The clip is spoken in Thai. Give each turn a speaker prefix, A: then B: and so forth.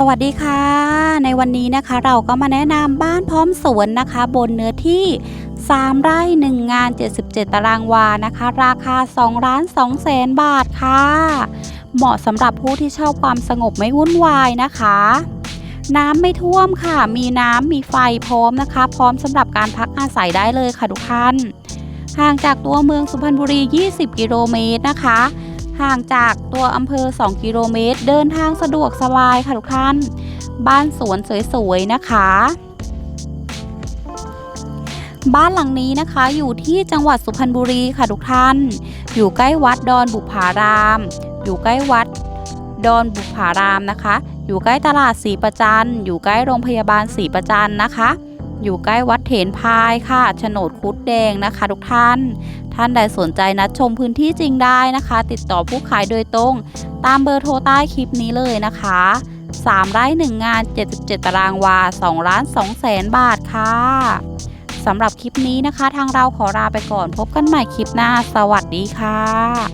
A: สวัสดีค่ะ ในวันนี้นะคะเราก็มาแนะนำบ้านพร้อมสวนนะคะ บนเนื้อที่ 3 ไร่ 1 งาน 77 ตารางวานะคะ ราคา2ล้าน2แสนบาทค่ะ เหมาะสำหรับผู้ที่ชอบความสงบไม่วุ่นวายนะคะ น้ำไม่ท่วมค่ะ มีน้ำมีไฟพร้อมนะคะ พร้อมสำหรับการพักอาศัยได้เลยค่ะทุกท่านห่างจากตัวเมืองสุพรรณบุรี 20 กิโลเมตรนะคะ ห่างจากตัวอำเภอ 2 กิโลเมตร เดินทางสะดวกสบายค่ะทุกท่าน บ้านสวนสวยๆนะคะ บ้านหลังนี้นะคะอยู่ที่จังหวัดสุพรรณบุรีค่ะทุกท่าน อยู่ใกล้วัดดอนบุพาราม อยู่ใกล้วัดดอนบุพารามนะคะ อยู่ใกล้ตลาดศรีประจันอยู่ใกล้โรงพยาบาลศรีประจันนะคะ อยู่ใกล้วัดเถนพายค่ะโฉนดคุดแดงนะคะ ทุกท่าน ท่านใดสนใจนัดชมพื้นที่จริงได้นะคะ ติดต่อผู้ขายโดยตรง ตามเบอร์โทรใต้คลิปนี้เลยนะคะ 3ไร่1งาน 77 ตารางวา2ล้าน2แสนบาทค่ะสำหรับคลิปนี้นะคะ ทางเราขอลาไปก่อนพบกันใหม่คลิปหน้า สวัสดีค่ะ